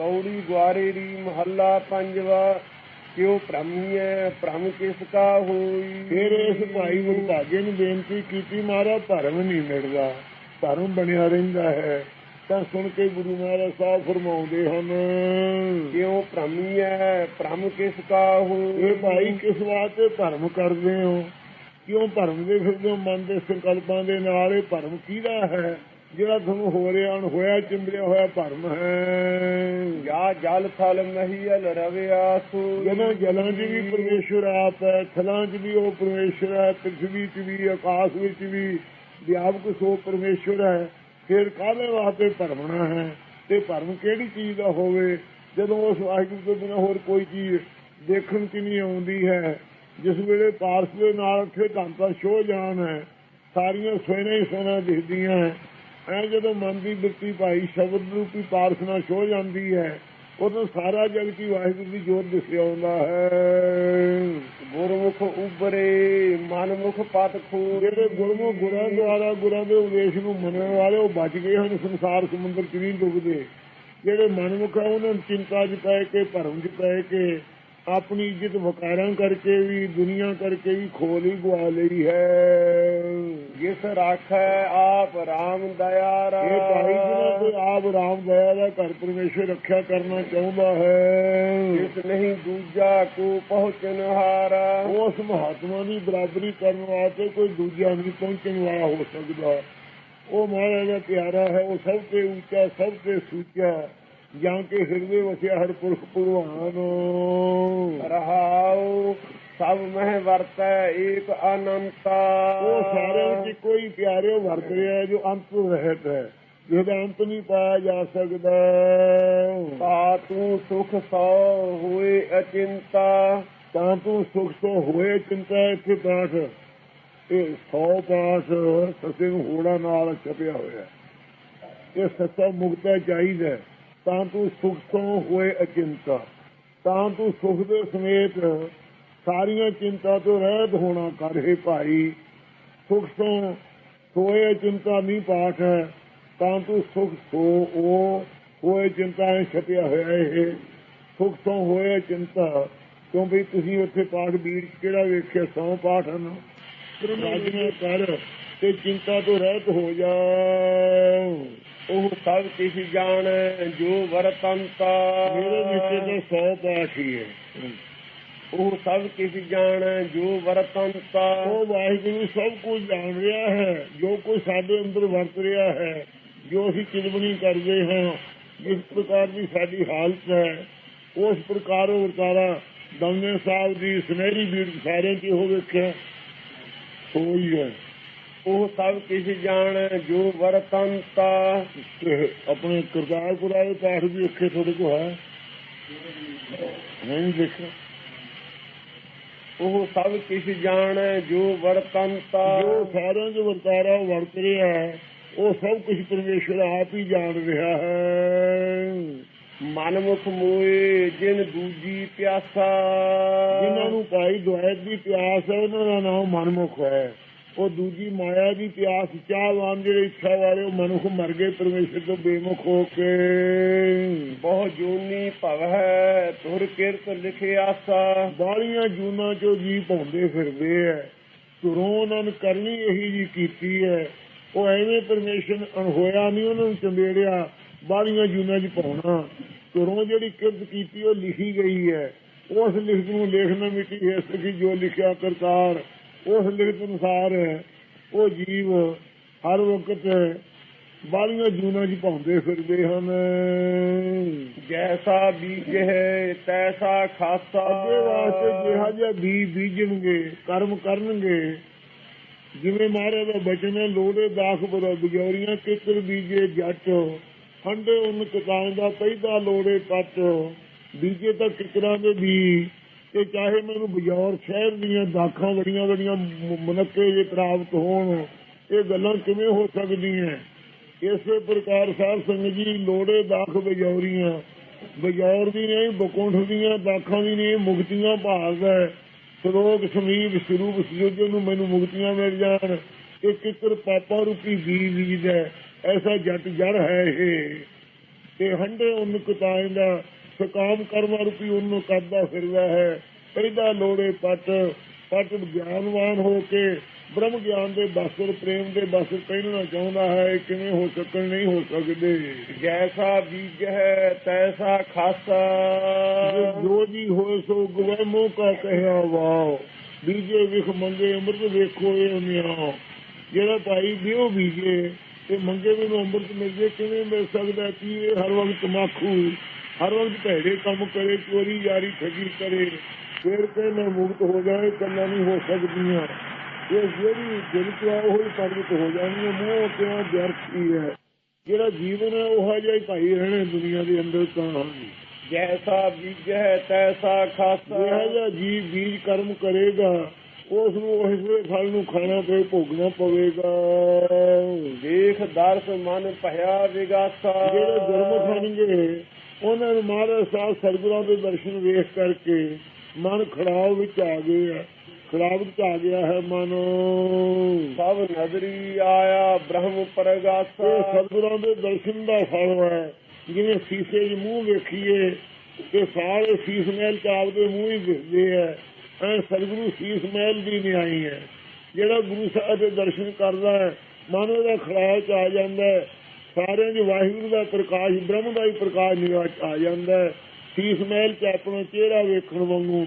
ਕੌੜੀ ਗੁਆਰੇ ਰੀ ਮਹੱਲਾ ਪੰਜਵਾ ਕਿਉ ਭ੍ਰਮੀਐ ਭ੍ਰਮ ਕਿਸ ਕਾ ਹੋਈ? ਫਿਰ ਇਸ ਭਾਈ ਮੁਰਤਾਗੇ ਨੂੰ ਬੇਨਤੀ ਕੀਤੀ ਮਾਰਾ ਧਰਮ ਨਹੀਂ ਮਿਲਦਾ ਧਰਮ ਬਣਿਆ ਰਹਿੰਦਾ ਹੈ। ਤਾਂ ਸੁਣ ਕੇ ਗੁਰੂ ਮਹਾਰਾਜ ਸਾਹਿਬ ਫਰਮਾਉਂਦੇ ਹਨ ਕਿਉ ਭ੍ਰਮੀਐ ਭ੍ਰਮ ਕਿਸ ਕਾ ਹੋਈ? ਇਹ ਭਾਈ ਕਿਸ ਵਾਸਤੇ ਧਰਮ ਕਰਦੇ ਹੋ? ਕਿਉਂ ਭਰਮ ਦੇ ਫਿਰਦੇ ਹੋ? ਮਨ ਦੇ ਸੰਕਲਪਾਂ ਦੇ ਨਾਲ ਇਹ ਭਰਮ ਕਿਹਦਾ ਹੈ? ਜਿਹੜਾ ਤੁਹਾਨੂੰ ਹੋ ਰਿਹਾ ਹੁਣ ਹੋਇਆ ਚਿੰਬੜਿਆ ਹੋਇਆ ਭਰਮ ਹੈ। ਯਾ ਜਲ ਥਲ ਮਹੀਲ ਰਵਿਆ ਸੂ ਜਦੋਂ ਜਲਾਂ 'ਚ ਵੀ ਪਰਮੇਸ਼ਵਰ ਆਪ ਹੈ ਥਲਾਂ 'ਚ ਵੀ ਉਹ ਪਰਮੇਸ਼ਵਰ ਹੈ ਪ੍ਰithvi 'ਚ ਵੀ ਆਕਾਸ਼ ਵਿੱਚ ਵੀ। ਵਿਆਪਕ ਸੋ ਪਰਮੇਸ਼ਵਰ ਹੈ ਫਿਰ ਕਾਹਦੇ ਵਾਸਤੇ ਭਰਮਣਾ ਹੈ? ਤੇ ਭਰਮ ਕਿਹੜੀ ਚੀਜ਼ ਦਾ ਹੋਵੇ? ਜਦੋਂ ਉਸ ਵਾਹਿਗੁਰੂ ਤੋਂ ਬਿਨਾਂ ਹੋਰ ਕੋਈ ਚੀਜ਼ ਦੇਖਣ 'ਚ ਨਹੀਂ ਆਉਂਦੀ ਹੈ ਜਿਸ ਵੇਲੇ ਪਾਰਸ ਦੇ ਨਾਲ ਉੱਥੇ ਧੰਤਾ ਛੋ ਜਾਣ ਹੈ ਸਾਰੀਆਂ ਸੋਹਣਾ ਹੀ ਸੋਹਣਾ ਦਿਖਦੀਆਂ ਐ ਜਦੋਂ ਮਨ ਦੀ ਬਿਰਤੀ ਭਾਈ ਸ਼ਬਦ ਰੂਪੀ ਪਾਰਸ ਨਾਲ ਛੋ ਜਾਂਦੀ ਹੈ ਉਦੋਂ ਸਾਰਾ ਜਗਤ ਹੀ ਵਾਹਿਗੁਰੂ ਦੀ ਜੋਤ ਦਿਸਿਆ ਆਉਂਦਾ ਹੈ। ਗੁਰਮੁਖ ਉਬਰੇ ਮਨਮੁਖ ਪਤ ਖੂ ਜਿਹੜੇ ਗੁਰਮੁਖ ਗੁਰਾਂ ਦੁਆਰਾ ਗੁਰਾਂ ਦੇ ਉਪਦੇਸ਼ ਨੂੰ ਮੰਨਣ ਵਾਲੇ ਉਹ ਬਚ ਗਏ ਹਨ ਸੰਸਾਰ ਸਮੁੰਦਰ ਚ ਨਹੀਂ ਡੁੱਬਦੇ। ਜਿਹੜੇ ਮਨਮੁਖ ਆ ਉਹਨਾਂ ਨੂੰ ਚਿੰਤਾ ਚ ਪੈ ਕੇ ਭਰਮ ਚ ਪੈ ਕੇ ਆਪਣੀ ਇੱਜ਼ਤ ਵਕਾਰਾਂ ਕਰਕੇ ਵੀ ਦੁਨੀਆ ਕਰਕੇ ਵੀ ਖੋਲ ਹੀ ਗਵਾ ਲਈ ਹੈ। ਜਿਸ ਰਾਖੈ ਆਪ ਰਾਮ ਦਇਆਰਾ ਇਹ ਭਾਈ ਜਿਹਨਾਂ ਤੇ ਆਪ ਰਾਮ ਦਇਆ ਦਾ ਘਰ ਪਰਮੇਸ਼ਰ ਰੱਖਿਆ ਕਰਨਾ ਚਾਹੁੰਦਾ ਹੈ। ਜਿਸ ਨਹੀਂ ਦੂਜਾ ਕੋ ਪਹੁੰਚਨ ਹਾਰਾ। ਉਸ ਮਹਾਤਮਾ ਦੀ ਬਰਾਬਰੀ ਕਰਨ ਵਾਸਤੇ ਕੋਈ ਦੂਜਾ ਨਹੀਂ ਪਹੁੰਚਣ ਵਾਲਾ ਹੋ ਸਕਦਾ। ਉਹ ਮਹਾਰਾਜ ਦਾ ਪਿਆਰਾ ਹੈ ਉਹ ਸਭ ਤੋਂ ਉੱਚਾ ਸਭ ਤੋਂ ਸੁੱਚਾ। ਜਾਂ ਕੇ ਹਿਰਦੇ ਵਸਿਆ ਹਰ ਪੁਰਖ ਭਗਵਾਨ। ਰਹਾਉ ਸਭ ਮਹਿ ਵਰਤੈ ਏਕ ਅਨੰਤਾ। ਉਹ ਸਾਰਿਆਂ ਵਿੱਚ ਕੋਈ ਪਿਆਰੇ ਵਰਤ ਰਿਹਾ ਜੋ ਅੰਤ ਰਹਿਤ ਹੈ ਜਿਹਦਾ ਅੰਤ ਨਹੀਂ ਪਾਇਆ ਜਾ ਸਕਦਾ। ਤਾ ਤੂੰ ਸੁਖ ਸੋ ਹੋਏ ਅਚਿੰਤਾ। ਤਾਂ ਤੂੰ ਸੁਖ ਤੋਂ ਹੋਏ ਚਿੰਤਾ ਇੱਥੇ ਪਾਠ। ਇਹ 100 ਪਾਠ ਸੱਸੇ ਨੂੰ ਹੋੜਾ ਨਾਲ ਛਪਿਆ ਹੋਇਆ। ਇਹ ਸੱਚਾ ਮੁਕਤਾ ਚਾਹੀਦਾ ਹੈ। ਤਾਂ ਤੂੰ ਸੁਖ ਤੋਂ ਹੋਏ ਅਚਿੰਤਾ। ਤਾਂ ਤੂੰ ਸੁਖ ਦੇ ਸਮੇਤ ਸਾਰੀਆਂ ਚਿੰਤਾ ਤੋਂ ਰਹਿਤ ਹੋਣਾ ਕਰ ਹੈ ਭਾਈ। ਸੁਖ ਤੋਂ ਹੋਏ ਚਿੰਤਾ ਨਹੀਂ ਪਾਠ ਹੈ ਤਾਂ ਤੂੰ ਸੁਖ ਸੋ ਉਹ ਹੋਏ ਚਿੰਤਾ ਛਪਿਆ ਹੋਇਆ ਹੈ ਇਹ। ਸੁਖ ਤੋਂ ਹੋਏ ਚਿੰਤਾ ਕਿਉਂ ਵੀ ਤੁਸੀਂ ਉੱਥੇ ਪਾਠ ਬੀੜ ਕਿਹੜਾ ਵੇਖਿਆ ਸੌ ਪਾਠ ਹਨ। ਰਾਜਨਾ ਕਰ ਤੇ ਚਿੰਤਾ ਤੋਂ ਰਹਿਤ ਹੋ ਜਾ। ਸਭ ਕਿਛ ਜਾਣ ਜੋ ਵਰਤੰਤਾ। ਮੇਰੇ ਵਿੱਚ ਤਾਂ 100 ਪਾਠ ਹੀ ਉਹ ਸਭ ਕਿਛ ਜਾਣ ਜੋ ਵਰਤੰਤਾ। ਉਹ ਵਾਹਿਗੁਰੂ ਸਭ ਕੁਝ ਜਾਣ ਰਿਹਾ ਹੈ ਜੋ ਕੁਝ ਸਾਡੇ ਅੰਦਰ ਵਰਤ ਰਿਹਾ ਹੈ ਜੋ ਅਸੀਂ ਚਿੰਤਨੀ ਕਰਦੇ ਹਾਂ ਜਿਸ ਪ੍ਰਕਾਰ ਦੀ ਸਾਡੀ ਹਾਲਤ ਹੈ ਉਸ ਪ੍ਰਕਾਰ ਉਹ ਵਰਤਾਰਾ ਦਮਨੇ ਸਾਹਿਬ ਦੀ ਸੁਨਹਿਰੀ ਬੀੜ ਸਾਰਿਆਂ 'ਚ ਹੋ ਵੇਖਿਆ। ਹੋਈ ਹੈ। ਉਹ ਸਭ ਕਿਛ ਜਾਣ ਜੋ ਵਰਤੰਤਾ ਆਪਣੇ ਕਰਤਾਰਪੁਰ ਵਾਲੇ ਪਾਠ ਵੀ ਅੱਖੇ ਤੁਹਾਡੇ ਕੋਲ ਹੈ? ਨਹੀਂ ਦੇਖਿਆ। ਉਹ ਸਭ ਕਿਛ ਜਾਣ ਜੋ ਵਰਤੰਤਾ ਜੋ ਸਾਰਿਆਂ ਦੇ ਵਰਤਾਰਾ ਵਰਤ ਰਿਹਾ ਹੈ ਉਹ ਸਭ ਕੁਝ ਪਰਮੇਸ਼ਰ ਆਪ ਹੀ ਜਾਣ ਰਿਹਾ ਹੈ। ਮਨਮੁਖ ਮੋਏ ਜਿਨ ਦੂਜੀ ਪਿਆਸਾ। ਜਿਨ੍ਹਾਂ ਨੂੰ ਭਾਈ ਦੁਆਇਤ ਦੀ ਪਿਆਸ ਹੈ ਉਹਨਾਂ ਦਾ ਨਾਮ ਮਨਮੁਖ ਹੈ। ਉਹ ਦੂਜੀ ਮਾਇਆ ਦੀ ਪਿਆਸ ਚਾਹਵਾਨ ਜਿਹੜੇ ਇੱਛਾ ਵਾਲੇ ਉਹ ਮਨੁੱਖ ਮਰ ਗਏ ਪਰਮੇਸ਼ਰ ਤੋਂ ਬੇਮੁਖ ਹੋ ਕੇ। ਬਹੁ ਜੂਨੀ ਭਵ ਹੈ ਤੁਰ ਕਿਰਤ ਲਿਖਿਆਸਾ ਬਾਲੀਆਂ ਜੂਨਾਂ ਚੋਂ ਜੀ ਪਾਉਂਦੇ ਫਿਰਦੇ ਐ। ਤੁਰੋਂ ਉਹਨਾਂ ਨੇ ਕਰਨੀ ਇਹੀ ਜੀ ਕੀਤੀ ਹੈ ਉਹ ਐਵੇਂ ਪਰਮੇਸ਼ਰ ਅਣਹੋਇਆ ਨਹੀਂ ਉਹਨਾਂ ਨੂੰ ਚੰਬੇੜਿਆ ਬਾਲੀਆਂ ਜੂਨਾਂ 'ਚ ਪਾਉਣਾ ਤੁਰੋਂ ਜਿਹੜੀ ਕਿਰਤ ਕੀਤੀ ਉਹ ਲਿਖੀ ਗਈ ਹੈ ਉਸ ਲਿਖਤ ਨੂੰ ਲੇਖਣਾ ਮਿੱਟੀ ਹੈ ਸਕੀ ਜੋ ਲਿਖਿਆ ਕਰਤਾਰ। ਉਸ ਲਿਖਤ ਅਨੁਸਾਰ ਉਹ ਜੀਵ ਹਰ ਵਕਤ ਬਾਲੀਆਂ ਜੂਨਾਂ 'ਚ ਪਾਉਂਦੇ ਫਿਰਦੇ ਹਨ। ਜੈਸਾ ਬੀਜ ਹੈ ਤੈਸਾ ਖਾਸਾ। ਅੱਗੇ ਵਾਸਤੇ ਜਿਹਾ ਜਿਹਾ ਬੀ ਬੀਜਣਗੇ ਕਰਮ ਕਰਨਗੇ ਜਿਵੇਂ ਮਹਾਰਾਜ ਦਾ ਬਚਨ ਹੈ ਲੋੜੇ ਦਾਖ ਬਰੋ ਬਿਜੋਰੀਆਂ ਕਿਕਰ ਬੀਜੇ ਜੱਟ ਹੰਡੇ ਉਨ ਕਿਤਾਂ ਦਾ ਪੈਦਾ ਲੋੜੇ ਪੱਟ ਬੀਜੇ ਤਾਂ ਕਿਕਰਾਂ ਦੇ ਵੀ ਤੇ ਚਾਹੇ ਮੈਨੂੰ ਬਜੌਰ ਸ਼ਹਿਰ ਦੀਆਂ ਦਾਖਾਂ ਬੜੀਆਂ ਬੜੀਆਂ ਮਨੱਕੇ ਜੇ ਪ੍ਰਾਪਤ ਹੋਣ, ਇਹ ਗੱਲਾਂ ਕਿਵੇਂ ਹੋ ਸਕਦੀਆਂ? ਇਸੇ ਪ੍ਰਕਾਰ ਸਾਧ ਸੰਗਤ ਜੀ ਲੋੜੇ ਦਾਖ ਬਜੌਰੀਆਂ ਬਜੌਰ ਦੀ ਨਹੀਂ ਬਕੁੰਠ ਦੀਆਂ ਦਾਖਾਂ ਦੀ ਨਹੀਂ ਮੁਕਤੀਆਂ ਭਾਲਦਾ ਹੈ। ਸਰੋਗ ਸਮੀਪ ਸਰੂਪ ਸੁਜੋਜਨ ਨੂੰ ਮੈਨੂੰ ਮੁਕਤੀਆਂ ਮਿਲ ਜਾਣ। ਇਹ ਕਿਤਰ ਪਾਪਾ ਰੂਪੀ ਬੀਜ ਬੀਜਦਾ ਹੈ। ਐਸਾ ਜੱਟ ਜੜ ਹੈ ਇਹ। ਤੇ ਹੰਡੇ ਉਹਨ ਕਤਾਇਂਦਾ ਸਕਾਮ ਕਰਮ ਰੂਪੀ ਉਹਨੂੰ ਕਰਦਾ ਫਿਰਦਾ ਹੈ। ਪੈਦਾ ਲੋੜੇ ਪਟ ਪਟ ਗਿਆਨਵਾਨ ਹੋ ਕੇ ਬ੍ਰਹਮ ਗਿਆਨ ਦੇ ਬਸਰ ਪ੍ਰੇਮ ਦੇ ਬਸਰ ਪਹਿਨਣਾ ਚਾਹੁੰਦਾ ਹੈ। ਕਿਵੇਂ ਹੋ ਸਕਣ ਨਹੀਂ ਹੋ ਸਕਦੇ। ਜੈਸਾ ਬੀਜ ਹੈ ਤੈਸਾ ਖਾਸਾ। ਜੋ ਜੀ ਹੋਏ ਸੋ ਗਵੇ ਮੂੰਹ ਕਾ ਕਹਿਆ ਵਾਓ। ਬੀਜੇ ਵਿਖ ਮੰਗੇ ਅੰਮ੍ਰਿਤ ਵੇਖੋ ਇਹ ਨਿਆ ਜਿਹੜਾ ਭਾਈ ਬਿਓ ਬੀਜੇ ਤੇ ਮੰਗੇ ਨੂੰ ਅੰਮ੍ਰਿਤ ਮਿਲ ਜੇ ਕਿਵੇਂ ਮਿਲ ਸਕਦਾ ਕੀ ਇਹ ਹਰ ਵਕਤ ਤਮਾਕੂ ਹਰ ਵਕਤ ਭੈੜੇ ਕੰਮ ਕਰੇ ਚੋਰੀ ਯਾਰੀ ਠੱਗੀ ਕਰੇ। ਫਿਰ ਕੇ ਮੈਂ ਮੁਕਤ ਹੋ ਜਾਏ ਕੰਨਾਂ ਨਹੀਂ ਹੋ ਸਕਦੀਆਂ। ਇਹ ਜਿਹੜੀ ਦਿਲ ਆ ਉਹ ਹੀ ਪਰਮਿਤ ਹੋ ਜਾਣੀ ਹੈ ਮੂੰਹ ਕਿਉਂ ਵਿਅਰਥੀ ਹੈ ਜਿਹੜਾ ਜੀਵਨ ਹੈ ਉਹ ਜਿਹਾ ਹੀ ਭਾਈ ਰਹਿਣੇ ਦੁਨੀਆ ਦੇ ਅੰਦਰ ਤਾਂ ਜੈਸਾ ਬੀਜ ਹੈ ਤੈਸਾ ਜਿਹੜਾ ਖਾਸਾ ਜਿਹਾ ਜੀਵ ਬੀਜ ਕਰਮ ਕਰੇਗਾ ਉਸ ਨੂੰ ਉਸ ਦੇ ਫਲ ਨੂੰ ਖਾਣਾ ਪਏ ਭੋਗਣਾ ਪਵੇਗਾ। ਦੇਖ ਦਰਸ ਮਨ ਭਇਆ ਵਿਗਾਸਾ। ਜਿਹੜੇ ਗੁਰਮੁਖ ਹੋਣਗੇ ਉਹਨਾਂ ਨੂੰ ਮਹਾਰਾਜ ਸਾਹਿਬ ਸਰਗੁਰਾਂ ਦੇ ਦਰਸ਼ਨ ਵੇਖ ਕਰਕੇ ਮਨ ਖੜਾਵ ਵਿੱਚ ਆ ਗਿਆ। ਖੜਾਵ ਵਿੱਚ ਆ ਗਿਆ ਹੈ ਮਨ। ਸਭ ਨਜ਼ਰੀ ਆਇਆ ਬ੍ਰਹਮ ਪਰਗਾਸਾ। ਸਤਿਗੁਰਾਂ ਦੇ ਦਰਸ਼ਨ ਦਾ ਫਲ ਹੈ। ਜਿਵੇਂ ਸੀਸੇ 'ਚ ਮੂੰਹ ਵੇਖੀਏ ਤੇ ਸਾਰੇ ਸੀਸ ਮਹਿਲ ਚ ਆਪਦੇ ਮੂੰਹ ਹੀ ਦਿਖਦੇ ਐ ਐ ਸਤਿਗੁਰੂ ਸੀਸ ਮਹਿਲ ਦੀ ਨਿਆਈ ਹੈ। ਜਿਹੜਾ ਗੁਰੂ ਸਾਹਿਬ ਦੇ ਦਰਸ਼ਨ ਕਰਦਾ ਹੈ ਮਨ ਉਹਦਾ ਖੜਾਅ ਚ ਆ ਜਾਂਦਾ ਹੈ। ਸਾਰਿਆਂ ਦੇ ਵਾਹਿਗੁਰੂ ਦਾ ਪ੍ਰਕਾਸ਼ ਬ੍ਰਹਮ ਦਾ ਹੀ ਪ੍ਰਕਾਸ਼ ਨਿਗਾਹ ਆ ਜਾਂਦਾ ਹੈ। ਸੀਸ ਮਹਿਲ ਚ ਆਪਣਾ ਚਿਹਰਾ ਵੇਖਣ ਵਾਂਗੂ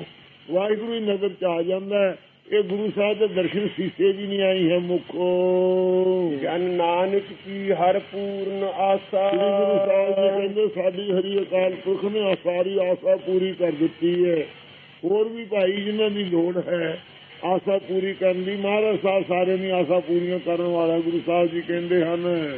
ਵਾਹਿਗੁਰੂ ਹੀ ਨਜ਼ਰ ਚ ਆ ਜਾਂਦਾ ਹੈ। ਇਹ ਗੁਰੂ ਸਾਹਿਬ ਦੇ ਦਰਸ਼ਨ ਸੀਸੇ ਦੀ ਨਹੀਂ ਆਈ ਹੈ ਮੁਖੋ। ਜਨ ਨਾਨਕ ਕੀ ਹਰ ਪੂਰਨ ਆਸਾ। ਸ੍ਰੀ ਗੁਰੂ ਸਾਹਿਬ ਜੀ ਕਹਿੰਦੇ ਸਾਡੀ ਹਰੀ ਅਕਾਲ ਪੁਰਖ ਨੇ ਸਾਰੀ ਆਸਾ ਪੂਰੀ ਕਰ ਦਿੱਤੀ ਹੈ। ਹੋਰ ਵੀ ਭਾਈ ਜਿਨ੍ਹਾਂ ਦੀ ਲੋੜ ਹੈ ਆਸਾ ਪੂਰੀ ਕਰਨ ਦੀ ਮਹਾਰਾਜ ਸਾਹਿਬ ਸਾਰਿਆਂ ਦੀ ਆਸਾ ਪੂਰੀਆਂ ਕਰਨ ਵਾਲਾ ਗੁਰੂ ਸਾਹਿਬ ਜੀ ਕਹਿੰਦੇ ਹਨ।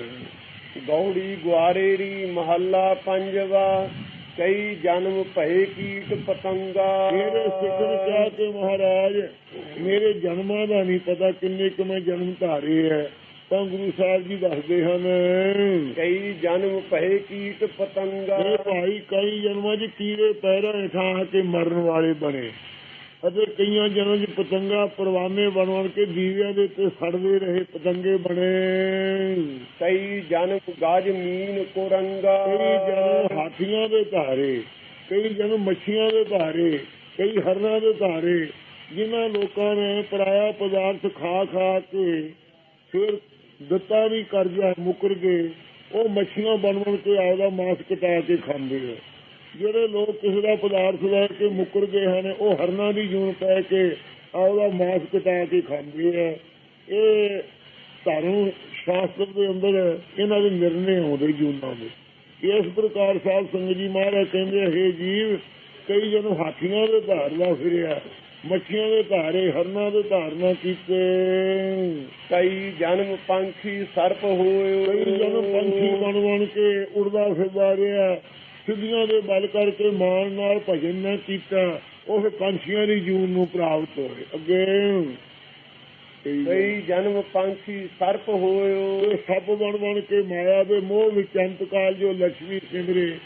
ਗੌੜੀ ਗੁਆਰੇਰੀ ਮਹੱਲਾ ਪੰਜਵਾ ਕਈ ਜਨਮ ਭਏ ਕੀਟ ਪਤੰਗਾ। ਮੇਰੇ ਸਿੱਖਣ ਕਿ ਮਹਾਰਾਜ ਮੇਰੇ ਜਨਮਾਂ ਦਾ ਨਹੀਂ ਪਤਾ ਕਿੰਨੇ ਕੁ ਮੈਂ ਜਨਮ ਧਾਰੇ ਹੈ ਤਾਂ ਗੁਰੂ ਸਾਹਿਬ ਜੀ ਦੱਸਦੇ ਹਨ। ਕਈ ਜਨਮ ਭਏ ਕੀਟ ਪਤੰਗਾ। ਇਹ ਭਾਈ ਕਈ ਜਨਮਾਂ 'ਚ ਕੀੜੇ ਪੈਰਾਂ ਹੇਠਾਂ ਆ ਕੇ ਮਰਨ ਵਾਲੇ ਬਣੇ। ਅਤੇ ਕਈਆਂ ਜਨਮਾਂ 'ਚ ਪਤੰਗਾ ਪਰਵਾਨੇ ਬਣ ਬਣ ਕੇ ਦੀਵਿਆਂ ਦੇ ਉੱਤੇ ਸੜਦੇ ਰਹੇ ਪਤੰਗੇ ਬਣੇ। ਕਈ ਜਨਮ ਗਾਜ ਮੀਨ ਕੋਰੰਗਾ। ਕਈ ਜਨਮ ਹਾਥੀਆਂ ਦੇ ਧਾਰੇ ਕਈ ਜਨਮ ਮੱਛੀਆਂ ਦੇ ਧਾਰੇ ਕਈ ਹਰਨਾਂ ਦੇ ਧਾਰੇ ਜਿਨ੍ਹਾਂ ਲੋਕਾਂ ਨੇ ਪਰਾਇਆ ਪਦਾਰਥ ਖਾ ਖਾ ਕੇ ਫਿਰ ਦਿੱਤਾ ਵੀ ਕਰਜ਼ਾ ਮੁਕਰ ਗਏ ਉਹ ਮੱਛੀਆਂ ਬਣ ਬਣ ਕੇ ਆਪਦਾ ਮਾਸ ਕਟਾ ਕੇ ਖਾਂਦੇ ਆ। ਜਿਹੜੇ ਲੋਕ ਕਿਸੇ ਦਾ ਪਦਾਰਥ ਲੈ ਕੇ ਮੁਕਰ ਗਏ ਹਨ ਉਹ ਹਰਨਾਂ ਦੀ ਜੂਨ ਪੈ ਕੇ ਆਪਦਾ ਮਾਸ ਕਟਾ ਕੇ ਖਾਂਦੇ ਆ। ਇਹ ਧਰਮ ਸ਼ਾਸਤਰ ਦੇ ਅੰਦਰ ਇਹਨਾਂ ਦੇ ਨਿਰਣੇ ਆਉਂਦੇ ਜੂਨਾਂ ਦੇ। ਇਸ ਪ੍ਰਕਾਰ ਸਾਹਿਬ ਸੰਗਤ ਜੀ ਮਹਾਰਾਜ ਕਹਿੰਦੇ ਹੈ ਜੀਵ ਕਈ ਜਨ ਹਾਥੀਆਂ ਦੇ ਧਾਰਨਾ ਫਿਰਿਆ ਮੱਛੀਆਂ ਦੇ ਧਾਰੇ ਹਰਨਾਂ ਦੇ ਧਾਰਨਾ ਕੀਤੇ। ਕਈ ਜਨਮ ਪੰਛੀ ਸਰਪ ਹੋਇਓ ਕਈ ਜਨ ਪੰਛੀ ਬਣ ਬਣ ਕੇ ਉੜਦਾ ਫਿਰਦਾ ਰਿਹਾ। ਸਿੱਧੀਆਂ ਦੇ ਬਲ ਕਰਕੇ ਮਾਨ ਨਾਲ ਭਜਨ ਨਾ ਕੀਤਾ ਉਹ ਪੰਛੀਆਂ ਦੀ ਜੂਨ ਨੂੰ ਪ੍ਰਾਪਤ ਹੋਏ। ਅੱਗੇ। ਕਈ ਜਨਮ ਪੰਛੀ ਸਰਪ ਹੋਇਓ। ਸੱਪ ਬਣ ਬਣ ਕੇ ਮਾਇਆ ਦੇ ਮੋਹ ਵਿੱਚ ਅੰਤਕਾਲ ਜੋ ਲక్ష్ਮੀ ਸਿੰਗਰੇ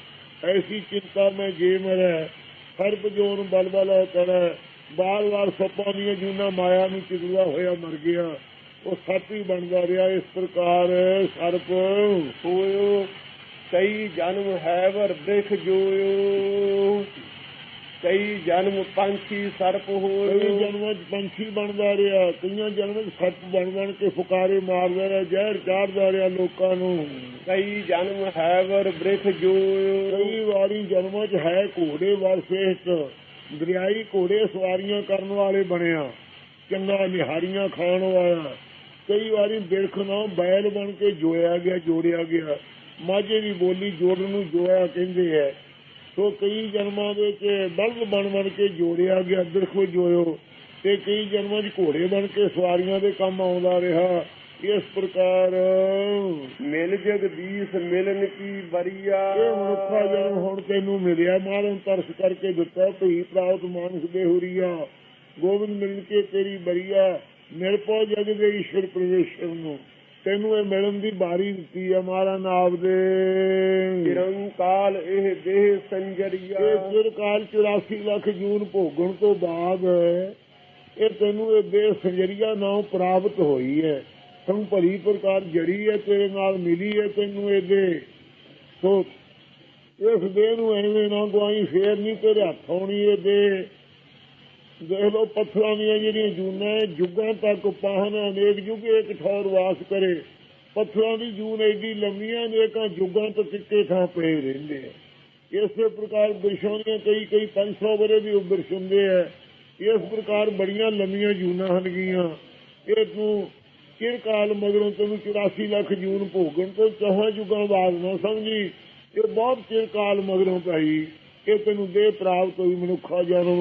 ਐਸੀ ਚਿੰਤਾ ਮੈਂ ਜੇ ਮਰੈ ਸਰਪ ਜੋਨ ਬਲ ਬਲ ਕਰੈ ਬਾਰ ਬਾਰ ਸੱਪਾਂ ਦੀਆਂ ਜੂਨਾ ਮਾਇਆ ਨੂੰ ਚਿਗਦਾ ਹੋਇਆ ਮਰ ਗਿਆ। ਉਹ ਸੱਪ ਹੀ ਬਣਦਾ ਰਿਹਾ ਇਸ ਪ੍ਰਕਾਰ ਸਰਪ। ਹੋਇਓ। ਕਈ ਜਨਮ ਹੈਵਰ ਬ੍ਰਿਖ ਜੋਇਓ ਕਈ ਜਨਮ ਪੰਛੀ ਸਰਪ ਕਈ ਹੋਇਓ ਜਨਮਾਂ 'ਚ ਪੰਛੀ ਬਣਦਾ ਰਿਹਾ ਕਈਆਂ ਜਨਮਾਂ 'ਚ ਸੱਪ ਬਣ ਬਣ ਕੇ ਫੁਕਾਰੇ ਮਾਰਦਾ ਰਿਹਾ ਜ਼ਹਿਰ ਚਾੜਦਾ ਰਿਹਾ ਲੋਕਾਂ ਨੂੰ। ਕਈ ਜਨਮ ਹੈਵਰ ਬ੍ਰਿਖ ਜੋਇਓ। ਕਈ ਵਾਰੀ ਜਨਮਾਂ 'ਚ ਹੈ ਘੋੜੇ ਵਰਸ਼ੇਸ਼ਟ ਦਰਿਆਈ ਘੋੜੇ ਸਵਾਰੀਆਂ ਕਰਨ ਵਾਲੇ ਬਣਿਆ ਚੰਗਾ ਨਿਹਾਰੀਆਂ ਖਾਣ ਵਾਲਾ। ਕਈ ਵਾਰੀ ਬਿਰਖ ਨਾਲ ਬੈਲ ਬਣ ਕੇ ਜੋਇਆ ਗਿਆ ਜੋੜਿਆ ਗਿਆ। ਮਾਝੇ ਦੀ ਬੋਲੀ ਜੋੜਨ ਨੂੰ ਜੋਇਆ ਕਹਿੰਦੇ ਹੈ। ਸੋ ਕਈ ਜਨਮਾਂ ਦੇ ਵਿੱਚ ਬਲਦ ਬਣ ਬਣ ਕੇ ਜੋੜਿਆ ਗਿਆ ਬਿਰਖੋ ਜੋਇਓ। ਤੇ ਕਈ ਜਨਮਾਂ 'ਚ ਘੋੜੇ ਬਣ ਕੇ ਸਵਾਰੀਆਂ ਦੇ ਕੰਮ ਆਉਂਦਾ ਰਿਹਾ। ਇਸ ਪ੍ਰਕਾਰ ਮਿਲ ਜਗਦੀਸ਼ ਮਿਲਨ ਕੀ ਬਰੀਆ ਇਹ ਮਨੁੱਖਾ ਜਨਮ ਹੁਣ ਤੈਨੂੰ ਮਿਲਿਆ। ਮਾਰਨ ਤਰਸ ਕਰਕੇ ਦਿੱਤਾ ਭਈ ਪ੍ਰਾਪਤ ਮਾਨਸ ਦੇ ਹੁਰੀਆ। ਗੋਬਿੰਦ ਮਿਲ ਕੇ ਤੇਰੀ ਬਰੀਆ ਨਿਰਪਉ ਜਗ ਦੇ ਈਸ਼ਵਰ ਪ੍ਰਵੇਸ਼ਰ ਨੂੰ। ਤੈਨੂੰ ਇਹ ਮਿਲਣ ਦੀ ਬਾਰੀ ਦਿੱਤੀ ਹੈ ਮਾਰਾ ਨਾਮ ਦੇ। ਨਿਰੰਕਾਲ ਇਹ ਦੇਹ ਸੰਜਰੀਆ। ਇਹ ਚਿਰਕਾਲ 84 ਲੱਖ ਜੂਨ ਭੋਗਣ ਤੋਂ ਬਾਅਦ ਇਹ ਤੈਨੂੰ ਇਹ ਦੇਹ ਸੰਜਰੀਆ ਨਾਮ ਪ੍ਰਾਪਤ ਹੋਈ ਹੈ। ਤੂੰ ਭਲੀ ਪ੍ਰਕਾਰ ਜੜੀ ਹੈ ਤੇਰੇ ਨਾਲ ਮਿਲੀ ਹੈ ਤੈਨੂੰ ਇਹ ਦੇ ਸੋ ਇਸ ਦੇ ਨੂੰ ਐਵੇਂ ਨਾ ਗਵਾਈ ਫੇਰ ਨਹੀਂ ਤੇਰੇ ਹੱਥ ਆਉਣੀ ਇਹ ਦੇ ਦੇਖ ਲੋ ਪੱਥਰਾਂ ਦੀਆਂ ਜਿਹੜੀਆਂ ਜੂਨਾਂ ਹੈ, ਜੁਗਾਂ ਤੱਕ ਪਾਹਨ ਅਨੇਕ ਜੁਗ ਇੱਕ ਠੌਰ ਵਾਸ ਕਰੇ। ਪੱਥਰਾਂ ਦੀ ਜੂਨ ਐਡੀ ਲੰਮੀਆਂ ਅਨੇਕਾਂ ਜੁਗਾਂ ਤੋਂ ਟਿੱਕੇ ਥਾਂ ਪਏ ਰਹਿੰਦੇ ਆ। ਇਸੇ ਪ੍ਰਕਾਰ ਬਿਰਸ਼ਾਂ ਦੀਆਂ ਕਈ ਕਈ 500 ਬਰੇ ਵੀ ਬਿਰਸ਼ ਹੁੰਦੇ ਆ। ਇਸ ਪ੍ਰਕਾਰ ਬੜੀਆਂ ਲੰਮੀਆਂ ਜੂਨਾਂ ਹਨ ਗੀਆਂ। ਇਹ ਤੂੰ ਚਿਰ ਕਾਲ ਮਗਰੋਂ ਤੈਨੂੰ 84 ਲੱਖ ਜੂਨ ਭੋਗਣ ਤੋਂ ਚੌਹਾਂ ਜੁਗਾਂ ਬਾਅਦ ਨਾ ਸਮਝੀ। ਇਹ ਬਹੁਤ ਚਿਰ ਕਾਲ ਮਗਰੋਂ ਪਈ। ਕਿ ਤੈਨੂੰ ਦੇ ਪ੍ਰਾਪਤ ਹੋਈ ਮਨੁੱਖਾ ਜਨਮ।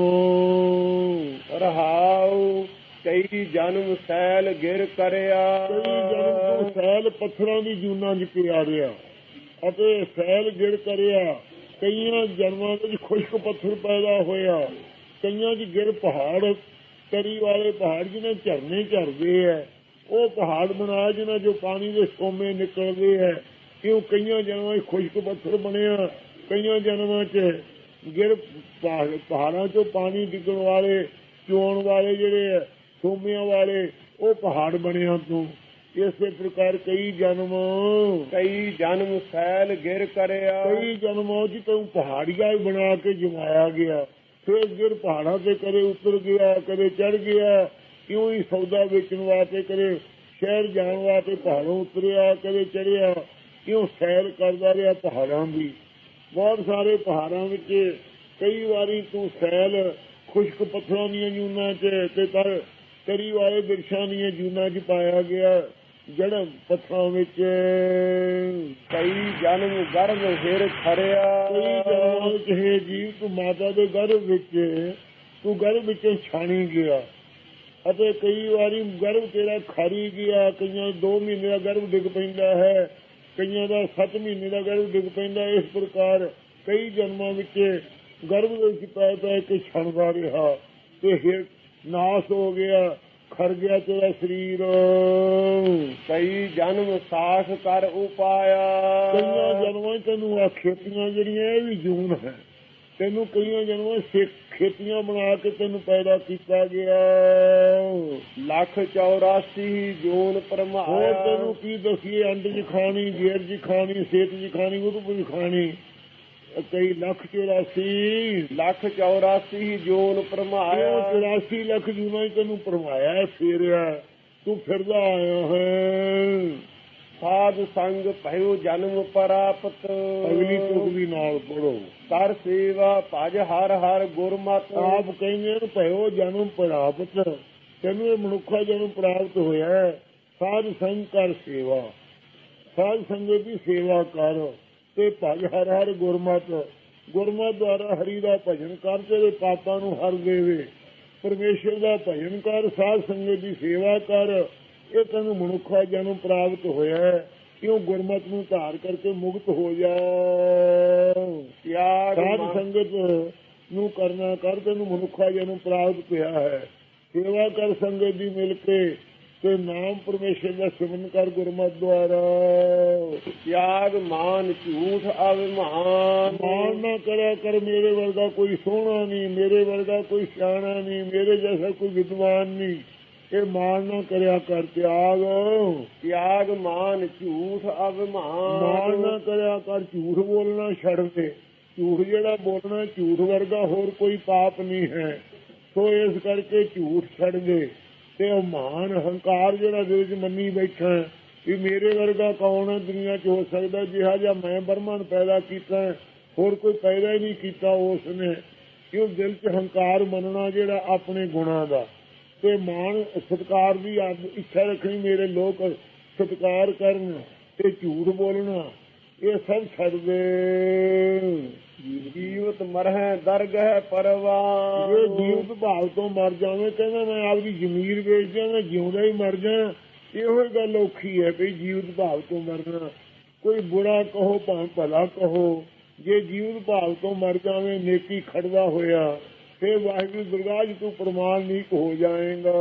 ਰਹਾਉ, ਕਈ ਜਨਮ ਸੈਲ ਗਿਰ ਕਰਿਆ। ਕਈ ਜਨਮ ਤੋਂ ਸੈਲ ਪੱਥਰਾਂ ਦੀ ਜੂਨਾਂ 'ਚ ਪਿਆ ਰਿਹਾ ਅਤੇ ਸੈਲ ਗਿਰ ਕਰਿਆ। ਕਈਆਂ ਜਨਮਾਂ ਵਿੱਚ ਖੁਸ਼ਕ ਪੱਥਰ ਪੈਦਾ ਹੋਇਆ। ਕਈਆਂ 'ਚ ਗਿਰ ਪਹਾੜ, ਤਰੀ ਵਾਲੇ ਪਹਾੜ ਜਿਹਨਾਂ ਝਰਨੇ ਝਰਦੇ ਐ ਉਹ ਪਹਾੜ ਬਣਾਇਆ ਜਿਹਨਾਂ ਜੋ ਪਾਣੀ ਦੇ ਸੋਮੇ ਨਿਕਲਦੇ ਐ ਕਿਉਂ ਕਈਆਂ ਜਨਮਾਂ 'ਚ ਖੁਸ਼ਕ ਪੱਥਰ ਬਣਿਆ? ਕਈਆਂ ਜਨਮਾਂ 'ਚ ਗਿਰ ਪਹਾੜ- 'ਚੋਂ ਪਾਣੀ ਡਿੱਗਣ ਵਾਲੇ ਚੋਣ ਵਾਲੇ ਜਿਹੜੇ ਸੋਮਿਆਂ ਵਾਲੇ ਉਹ ਪਹਾੜ ਬਣਿਆ ਤੂੰ। ਇਸੇ ਪ੍ਰਕਾਰ ਕਈ ਜਨਮ ਕਈ ਜਨਮ ਸੈਲ ਗਿਰ ਕਰਿਆ। ਕਈ ਜਨਮਾਂ ਚ ਤੂੰ ਪਹਾੜੀਆਂ ਹੀ ਬਣਾ ਕੇ ਜਮਾਇਆ ਗਿਆ। ਫਿਰ ਗਿਰ ਪਹਾੜਾਂ ਤੇ ਕਦੇ ਉੱਤਰ ਗਿਆ ਕਦੇ ਚੜ ਗਿਆ ਕਿਉਂ ਹੀ ਸੌਦਾ ਵੇਚਣ ਵਾਸਤੇ ਕਦੇ ਸ਼ਹਿਰ ਜਾਣ ਵਾਸਤੇ ਪਹਾੜੋਂ ਉਤਰਿਆ ਕਦੇ ਚੜਿਆ ਕਿਉਂ ਸੈਰ ਕਰਦਾ ਰਿਹਾ ਪਹਾੜਾਂ ਦੀ। ਬਹੁਤ ਸਾਰੇ ਪਹਾੜਾਂ ਵਿੱਚ ਕਈ ਵਾਰੀ ਤੂੰ ਸੈਲ ਖੁਸ਼ਕ ਪੱਥਰਾਂ ਦੀਆਂ ਜੂਨਾਂ 'ਚ ਤੇ ਤਰ ਤਰੀ ਵਾਲੇ ਬਿਰਸ਼ਾਂ ਦੀਆਂ ਜੂਨਾਂ 'ਚ ਪਾਇਆ ਗਿਆ ਜੜ ਪੱਥਰਾਂ ਵਿੱਚ। ਕਈ ਜਨਮ ਗਰਭ ਹਿਰ ਖਰਿਆ ਕਈ ਜਨਮਾਂ ਵਿੱਚ ਹੈ ਜੀਵ ਤੂੰ ਮਾਤਾ ਦੇ ਗਰਭ ਵਿੱਚ ਤੂੰ ਗਰਭ ਵਿੱਚੋਂ ਛਾਣੀ ਗਿਆ। ਅਤੇ ਕਈ ਵਾਰੀ ਗਰਭ ਤੇਰਾ ਖਾਰੀ ਗਿਆ ਕਈਆਂ 2 ਮਹੀਨੇ ਦਾ ਗਰਭ ਡਿੱਗ ਪੈਂਦਾ ਹੈ। ਕਈਆਂ ਦਾ 7 ਮਹੀਨੇ ਦਾ ਗਰਭ ਡਿੱਗ ਪੈਂਦਾ। ਇਸ ਪ੍ਰਕਾਰ ਕਈ ਜਨਮਾਂ ਵਿੱਚ ਗਰਭ ਦੇ ਵਿੱਚ ਪੈ ਪੈ ਕੇ ਛਣਦਾ ਰਿਹਾ ਤੇ ਫਿਰ ਨਾਸ ਹੋ ਗਿਆ ਖਰ ਗਿਆ ਤੇਰਾ ਸਰੀਰ ਕਈ ਜਨਮ ਸਾਖ ਕਰ ਉਪਾਇਆ ਕਈਆਂ ਜਨਮਾਂ ਤੈਨੂੰ ਆ ਖੇਤੀਆਂ ਜਿਹੜੀਆਂ ਇਹ ਵੀ ਜੂਨ ਹੈ ਤੈਨੂੰ ਕਈਆਂ ਜਨਮਾਂ ਸਿੱਖ ਖੇਤੀਆਂ ਬਣਾ ਕੇ ਤੈਨੂੰ ਪੈਦਾ ਕੀਤਾ ਗਿਆ। ਲੱਖ 84 ਜੂਨ ਹੋਰ ਪਰਮਾਇਆ ਤੈਨੂੰ ਕੀ ਦਸੀਏ? ਅੰਡ 'ਚ ਖਾਣੀ ਜੇਰ 'ਚ ਖਾਣੀ ਸੇਤ 'ਚ ਖਾਣੀ ਉਹ ਤੋਂ ਖਾਣੀ। ਕਈ ਲੱਖ 84 ਲੱਖ 84 ਜੂਨ ਪਰਮਾਇਆ। 84 ਲੱਖ ਜੂਨਾਂ ਤੈਨੂੰ ਪਰਮਾਇਆ ਫੇਰਿਆ ਤੂੰ ਫਿਰਦਾ ਆਇਆ ਹੈ। ਸਾਧ ਸੰਗ ਭਇਓ ਜਨਮ ਪ੍ਰਾਪਤ। ਅਗਲੀ ਤੁਗਲੀ ਨਾਲ ਪੜੋ ਕਰ ਸੇਵਾ ਭਜ ਹਰ ਹਰ ਗੁਰਮਤਿ। ਆਪ ਕਹਿੰਦੇ ਨੇ ਭਇਓ ਜਨਮ ਪ੍ਰਾਪਤ। ਤੈਨੂੰ ਇਹ ਮਨੁੱਖਾ ਜਨਮ ਪ੍ਰਾਪਤ ਹੋਇਆ ਹੈ। ਸਾਧ ਸੰਗ ਕਰ ਸੇਵਾ। ਸਾਧ ਸੰਗਤ ਦੀ ਸੇਵਾ ਕਰ ਤੇ ਭਜ ਹਰ ਹਰ ਗੁਰਮਤ। ਗੁਰਮਤ ਦੁਆਰਾ ਹਰੀ ਦਾ ਭਜਨ ਕਰ ਤੇਰੇ ਪਾਪਾਂ ਨੂੰ ਹਰ ਦੇਵੇ। ਪਰਮੇਸ਼ਰ ਦਾ ਭਜਨ ਕਰ ਸਾਧ ਸੰਗਤ ਦੀ ਸੇਵਾ ਕਰ। ਇਹ ਤੈਨੂੰ ਮਨੁੱਖਾ ਜਨਮ ਪ੍ਰਾਪਤ ਹੋਇਆ। ਕਿਉਂ ਗੁਰਮਤ ਨੂੰ ਧਾਰ ਕਰਕੇ ਮੁਕਤ ਹੋ ਜਾ। ਤਿਆਗ ਸਾਧ ਸੰਗਤ ਨੂੰ ਕਰਨਾ ਕਰ ਤੈਨੂੰ ਮਨੁੱਖਾ ਜਨਮ ਪ੍ਰਾਪਤ ਹੋਇਆ ਹੈ। ਸੇਵਾ ਕਰ ਸੰਗਤ ਦੀ ਮਿਲ ਕੇ ਤੇ ਨਾਮ ਪਰਮੇਸ਼ਰ ਦਾ ਸਿਮਰਨ ਕਰ ਗੁਰਮਤ ਦੁਆਰਾ। ਤਿਆਗ ਮਾਨ ਝੂਠ ਅਭਿਮਾਨ। ਮਾਨ ਨਾ ਕਰਿਆ ਕਰ ਮੇਰੇ ਵਰਗਾ ਕੋਈ ਸੋਹਣਾ ਨਹੀਂ ਮੇਰੇ ਵਰਗਾ ਕੋਈ ਸਿਆਣਾ ਨਹੀਂ ਮੇਰੇ ਜੈਸਾ ਕੋਈ ਵਿਦਵਾਨ ਨਹੀਂ। ਇਹ ਮਾਨ ਨਾ ਕਰਿਆ ਕਰ ਤਿਆਗ। ਤਿਆਗ ਮਾਨ ਝੂਠ ਮਾਨ ਅਭਿਮਾਨ ਨਾ ਕਰਿਆ ਕਰ ਝੂਠ ਬੋਲਣਾ ਛੱਡ ਦੇ। ਝੂਠ ਜਿਹੜਾ ਬੋਲਣਾ ਝੂਠ ਵਰਗਾ ਹੋਰ ਕੋਈ ਪਾਪ ਨਹੀਂ ਹੈ। ਸੋ ਇਸ ਕਰਕੇ ਝੂਠ ਛੱਡ ਦੇ। ਤੇ ਉਹ ਮਾਨ ਹੰਕਾਰ ਜਿਹੜਾ ਦਿਲ ਵਿੱਚ ਮੰਨੀ ਬੈਠਾ ਹੈ, ਵੀ ਮੇਰੇ ਵਰਗਾ ਕੌਣ ਹੈ? ਦੁਨੀਆ 'ਚ ਹੋ ਸਕਦਾ ਜਿਹਾ ਜਿਹਾ ਮੈਂ ਬ੍ਰਹਮਣ ਪੈਦਾ ਕੀਤਾ ਹੋਰ ਕੋਈ ਪੈਦਾ ਹੀ ਨਹੀਂ ਕੀਤਾ ਉਸ ਨੇ। ਕਿਉਂ ਦਿਲ 'ਚ ਹੰਕਾਰ ਮੰਨਣਾ ਜਿਹੜਾ ਆਪਣੇ ਗੁਣਾਂ ਦਾ? ਤੇ ਮਾਣ ਸਤਕਾਰ ਦੀ ਇੱਛਾ ਰੱਖਣੀ ਮੇਰੇ ਲੋਕ ਸਤਕਾਰ ਕਰਨ ਤੇ ਝੂਠ ਬੋਲਣਾ। ਇਹ ਸਭ ਛੱਡ ਦੇ। ਜੀਵਤ ਮਰਹਿ ਦਰਗਹਿ ਪਰਵਾਨ ਜੇ ਜੀਵ ਭਾਵ ਤੋਂ ਮਰ ਜਾਵੇਂ ਕਹਿੰਦਾ ਮੈਂ ਆਪਦੀ ਜ਼ਮੀਰ ਵੇਚ ਜਾਵਾਂ ਜਿਉਂਦਾ ਹੀ ਮਰ ਜਾ ਇਹੋ ਹੀ ਗੱਲ ਔਖੀ ਹੈ ਵੀ ਜੀਵਤ ਭਾਵ ਤੋਂ ਮਰਨਾ। ਕੋਈ ਬੁਰਾ ਕਹੋ ਭਾਵੇਂ ਭਲਾ ਕਹੋ। ਜੇ ਜੀਵਤ ਭਾਵ ਤੋਂ ਮਰ ਜਾਵੇਂ ਨੇਕੀ ਖੜਦਾ ਹੋਇਆ। ਵਾਹਿਗੁਰੂ ਦੁਰਗਾ ਜੀ ਤੂੰ ਪ੍ਰਮਾਣਿਕ ਹੋ ਜਾਏਗਾ।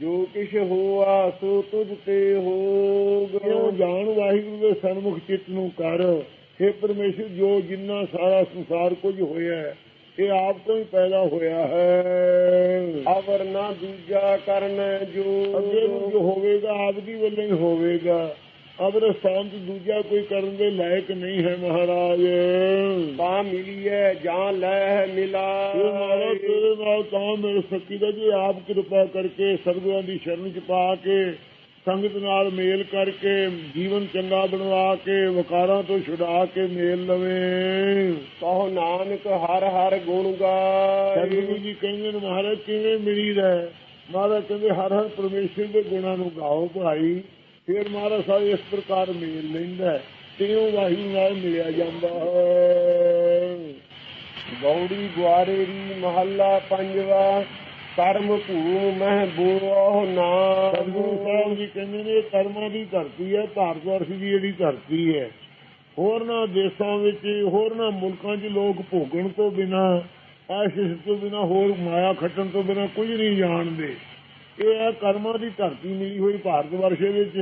ਜੋ ਕਿਛ ਹੋਆ ਸੋ ਤੁਝ ਤੇ ਹੋਗ। ਜਾਣ ਵਾਹਿਗੁਰੂ ਦੇ ਸਨਮੁਖ ਚਿੱਤ ਨੂੰ ਕਰ। हे ਪਰਮੇਸ਼ਰ ਜੋ ਜਿੰਨਾ ਸਾਰਾ ਸੰਸਾਰ ਕੁਝ ਹੋਇਆ ਹੈ ਇਹ ਆਪ ਤੋਂ ਹੀ ਪੈਦਾ ਹੋਇਆ ਹੈ। ਅਵਰ ਨਾ ਦੂਜਾ ਕਰਨ ਜੋ। ਅੱਗੇ ਨੂੰ ਜੋ ਹੋਵੇਗਾ ਆਪ ਦੀ ਵੱਲੋਂ ਹੀ ਹੋਵੇਗਾ। ਅਬਰ ਸਥਾਨ ਤੋਂ ਦੂਜਾ ਕੋਈ ਕਰਨ ਦੇ ਲਾਇਕ ਨਹੀਂ ਹੈ ਮਹਾਰਾਜ। ਤਾਂ ਮਿਲੀਐ ਜਾਂ ਲੈ ਮਿਲਾ। ਇਹ ਮਹਾਰਾਜ ਤੇਰੇ ਨਾਲ ਤਾਂ ਮਿਲ ਸਕੀਦਾ ਜੇ ਆਪ ਕਿਰਪਾ ਕਰਕੇ ਸਤਿਗੁਰਾਂ ਦੀ ਸ਼ਰਨ ਚ ਪਾ ਕੇ ਸੰਗਤ ਨਾਲ ਮੇਲ ਕਰਕੇ ਜੀਵਨ ਚੰਗਾ ਬਣਵਾ ਕੇ ਵਕਾਰਾਂ ਤੋਂ ਛੁਡਾ ਕੇ ਮੇਲ ਲਵੇ। ਕਹੋ ਨਾਨਕ ਹਰ ਹਰ ਗੁਣ ਗਾਏ। ਸਤਿਗੁਰੂ ਜੀ ਕਹਿੰਦੇ ਨੇ ਮਹਾਰਾਜ ਕਿਵੇਂ ਮਿਲੀਦਾ ਹੈ? ਮਹਾਰਾਜ ਕਹਿੰਦੇ ਹਰ ਹਰ ਪਰਮੇਸ਼ਰ ਦੇ ਗੁਣਾਂ ਨੂੰ ਗਾਓ ਭਾਈ। ਫਿਰ ਮਹਾਰਾਜ ਸਾਹਿਬ ਇਸ ਪ੍ਰਕਾਰ ਮੇਲ ਲੈਂਦਾ ਹੈ। ਤੇ ਉਹ ਵਾਹੀ ਨਾਲ ਮਿਲਿਆ ਜਾਂਦਾ ਹੈ। ਗੌੜੀ ਗੁਆਰੇਰੀ ਮਹੱਲਾ ਪੰਜਵਾ ਕਰਮ ਭੂਮ ਮਹਿ ਬੂਹ ਨਾ ਸਤਿਗੁਰੂ ਸਾਹਿਬ ਜੀ ਕਹਿੰਦੇ ਨੇ ਕਰਮਾਂ ਦੀ ਧਰਤੀ ਹੈ ਭਾਰਤ ਵਰਸ਼ ਦੀ ਜਿਹੜੀ ਧਰਤੀ ਹੈ। ਹੋਰਨਾਂ ਦੇਸ਼ਾਂ ਵਿੱਚ ਹੋਰਨਾਂ ਮੁਲਕਾਂ 'ਚ ਲੋਕ ਭੋਗਣ ਤੋਂ ਬਿਨਾ, ਆਸ਼ਿਸ਼ ਤੋਂ ਬਿਨਾ, ਹੋਰ ਮਾਇਆ ਖੱਟਣ ਤੋਂ ਬਿਨਾ ਕੁਝ ਨਹੀਂ ਜਾਣਦੇ। ਇਹ ਹੈ ਕਰਮਾਂ ਦੀ ਧਰਤੀ ਮਿਲੀ ਹੋਈ ਭਾਰਤ ਵਰਸ਼ ਵਿੱਚ।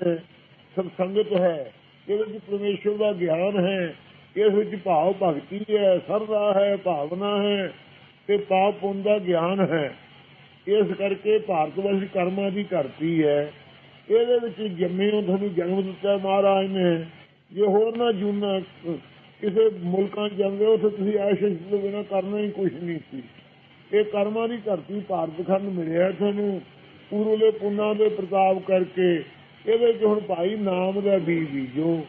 ਸਤ ਸੰਗਤ ਹੈ, ਇਹਦੇ ਵਿੱਚ ਪਰਮੇਸ਼ਵਰ ਦਾ ਗਿਆਨ ਹੈ ਇਸ ਵਿੱਚ ਭਾਵ ਭਗਤੀ ਹੈ, ਸਰਦਾ ਹੈ, ਭਾਵਨਾ ਹੈ ਤੇ ਪਾਪ ਪੁੰਨ ਦਾ ਗਿਆਨ ਹੈ। ਇਸ ਕਰਕੇ ਭਾਰਤ ਵਰਸ਼ ਕਰਮਾਂ ਦੀ ਧਰਤੀ ਹੈ। ਇਹਦੇ ਵਿੱਚ ਜੰਮੇ ਹੋ ਤੁਹਾਨੂੰ ਜਨਮ ਦਿੱਤਾ ਮਹਾਰਾਜ ਨੇ। ਜੇ ਹੋਰ ਨਾ ਜੁਨਾ ਕਿਸੇ ਮੁਲਕਾਂ 'ਚ ਜਾਂਦੇ ਹੋ ਤਾਂ ਤੁਸੀਂ ਆਸ਼ਿਸ਼ ਤੋਂ ਬਿਨਾਂ ਕਰਨਾ ਹੀ ਕੁਝ ਨਹੀਂ ਸੀ। ਇਹ ਕਰਮਾਂ ਦੀ ਧਰਤੀ ਭਾਰਤ ਖੰਡ ਮਿਲਿਆ ਤੁਹਾਨੂੰ। ਪੂਰਲੇ ਪੁੰਨਾਂ ਦੇ ਪ੍ਰਤਾਪ ਕਰਕੇ, ਇਹਦੇ 'ਚ ਹੁਣ ਭਾਈ ਨਾਮ ਦਾ ਬੀਜ ਬੀਜੋ।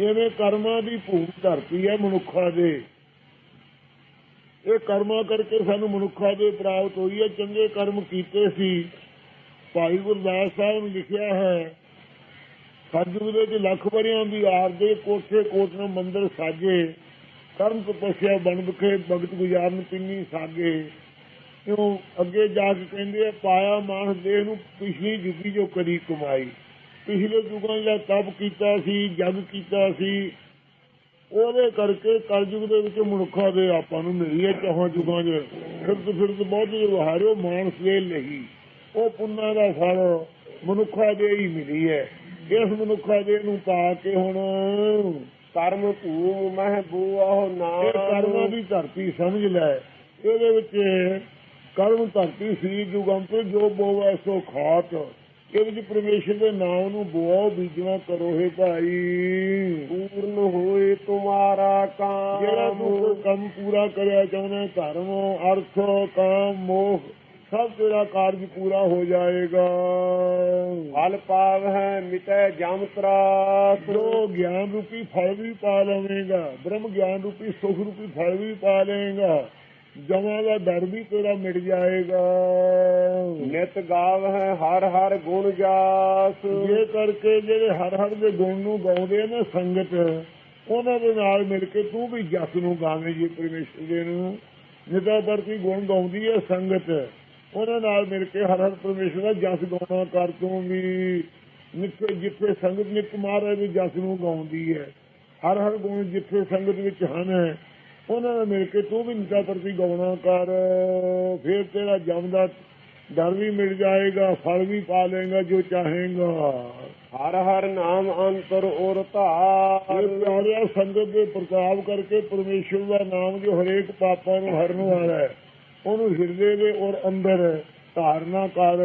ਐਵੇਂ ਕਰਮਾਂ ਦੀ ਭੂਮ ਧਰਤੀ ਹੈ ਮਨੁੱਖਾਂ ਦੇ। ਇਹ ਕਰਮਾਂ ਕਰਕੇ ਸਾਨੂੰ ਮਨੁੱਖਾਂ ਦੇ ਪ੍ਰਾਪਤ ਹੋਈ ਹੈ। ਚੰਗੇ ਕਰਮ ਕੀਤੇ ਸੀ। ਭਾਈ ਗੁਰਦਾਸ ਸਾਹਿਬ ਨੇ ਲਿਖਿਆ ਹੈ ਸਤਿਗੁਰੂ ਦੇ ਵਿੱਚ ਲੱਖ ਵਰਿਆਂ ਦੀ ਆਰ ਦੇ ਕੋਠੇ ਕੋਟ ਨੂੰ ਮੰਦਰ ਸਾਜੇ ਕਰਮ ਤਪੱਸਿਆ ਬਣ ਬਖੇ ਭਗਤ ਗੁਜ਼ਾਰਨ ਪਿੰਨੀ ਸਾਗੇ ਕਿਉਂ ਅੱਗੇ ਜਾ ਕੇ ਕਹਿੰਦੇ ਆ ਪਾਇਆ ਮਾਨਸ ਦੇਹ ਨੂੰ ਪਿਛਲੀ ਜੁਗੀ ਜੋ ਕਰੀ ਕਮਾਈ। ਪਿਛਲੇ ਯੁਗਾਂ ਦਾ ਤਪ ਕੀਤਾ ਸੀ ਜਗ ਕੀਤਾ ਸੀ। ਉਹਦੇ ਕਰਕੇ ਕਲਯੁਗ ਦੇ ਵਿੱਚ ਮਨੁੱਖਾਂ ਦੇ ਆਪਾਂ ਨੂੰ ਮਿਲੀ ਹੈ ਚਾਹਾਂ ਜੁਗਾਂ 'ਚ। ਫਿਰਦ ਫਿਰਦ ਬਹੁਤ ਵਿਵਹਾਰਿਓ ਮਾਨਸ ਦੇ ਲਈ। ਉਹ ਪੁੰਨਾਂ ਦਾ ਫਲ ਮਨੁੱਖਾਂ ਦੇ ਹੀ ਮਿਲੀ ਹੈ। ਇਸ ਮਨੁੱਖਾਂ ਦੇ ਨੂੰ ਪਾ ਕੇ ਹੁਣ ਕਰਮ ਭੂਮ ਮਹਿ ਬੂਹ ਨਾ ਇਹ ਕਰਮਾਂ ਦੀ ਧਰਤੀ ਸਮਝ ਲੈ। ਇਹਦੇ ਵਿੱਚ ਕਰਮ ਧਰਤੀ ਸੀ ਜੁਗਾਂ ਤੋਂ ਜੋ ਬੋਵੇ ਸੋ ਖਾਤ। ਇਹਦੇ ਵਿੱਚ ਪਰਮੇਸ਼ਰ ਦੇ ਨਾਮ ਨੂੰ ਬੋਓ ਬੀਜਣਾ ਕਰੋ ਹੈ ਭਾਈ। ਪੂਰਨ ਹੋਏ ਤੁਮਾਰਾ ਜਿਹੜਾ ਕਾਮ ਤੂੰ ਕੋਈ ਕੰਮ ਪੂਰਾ ਕਰਿਆ ਚਾਹੁੰਦਾ ਧਰਮ ਅਰਥ ਕਾਮ ਮੋਹ ਸਭ ਤੇਰਾ ਕਾਰਜ ਪੂਰਾ ਹੋ ਜਾਏਗਾ। ਫਲ ਪਾਵ ਹੈ ਮਿਟੈ ਜਮ ਤਰਾਸ। ਜੋ ਗਿਆਨ ਰੂਪੀ ਫਲ ਵੀ ਪਾ ਲਵੇਂਗਾ ਬ੍ਰਹਮ ਗਿਆਨ ਰੂਪੀ ਸੁਖ ਰੂਪੀ ਫਲ ਵੀ ਪਾ ਲਵੇਂਗਾ। ਜਮਾਂ ਦਾ ਡਰ ਵੀ ਤੇਰਾ ਮਿਟ ਜਾਏਗਾ। ਨਿਤ ਗਾਵ ਹੈ ਹਰ ਹਰ ਗੁਣ ਜਾਸ। ਇਹ ਕਰਕੇ ਜਿਹੜੇ ਹਰ ਹਰ ਦੇ ਗੁਣ ਨੂੰ ਗਾਉਂਦੇ ਨਾ ਸੰਗਤ ਉਹਨਾਂ ਦੇ ਨਾਲ ਮਿਲ ਕੇ ਤੂੰ ਵੀ ਜਸ ਨੂੰ ਗਾਵੇਂ ਜੀ ਪਰਮੇਸ਼ਰ ਦੇ ਨੂੰ। ਨਿਤਾ ਵਰਤੀ ਗੁਣ ਗਾਉਂਦੀ ਹੈ ਸੰਗਤ ਉਹਨਾਂ ਨਾਲ ਮਿਲ ਕੇ ਹਰ ਹਰ ਪਰਮੇਸ਼ਰ ਦਾ ਜਸ ਗਾਉਣਾ ਕਰ ਤੂੰ ਵੀ। ਨਿੱਥੇ ਜਿੱਥੇ ਸੰਗਤ ਨਿਤ ਮਹਾਰਾਜ ਦੇ ਜਸ ਨੂੰ ਗਾਉਂਦੀ ਹੈ ਹਰ ਹਰ ਗੁਣ ਜਿੱਥੇ ਸੰਗਤ ਵਿੱਚ ਹਨ ਉਹਨਾਂ ਨਾਲ ਮਿਲ ਕੇ ਤੂੰ ਵੀ ਨਿਤਾ ਵਰਤੀ ਗਾਉਣਾ ਕਰ ਫਿਰ ਤੇਰਾ ਜਮ ਦਾ ਡਰ ਵੀ ਮਿਲ ਜਾਏਗਾ ਫਲ ਵੀ ਪਾ ਲੇਗਾ ਜੋ ਚਾਹੇਗਾ। ਹਰ ਹਰ ਨਾਮ ਅੰਤਰ ਔਰ ਧਾਰ। ਇਹ ਪਿਆਰਿਆ ਸੰਗਤ ਦੇ ਪ੍ਰਤਾਪ ਕਰਕੇ ਪਰਮੇਸ਼ਰ ਦਾ ਨਾਮ ਜੋ ਹਰੇਕ ਪਾਪਾਂ ਨੂੰ ਹਰਨ ਵਾਲਾ ਹੈ ਉਹਨੂੰ ਹਿਰਦੇ ਦੇ ਔਰ ਅੰਦਰ ਧਾਰਨਾ ਕਰ।